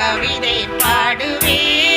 கவிதை பாடுவேன்.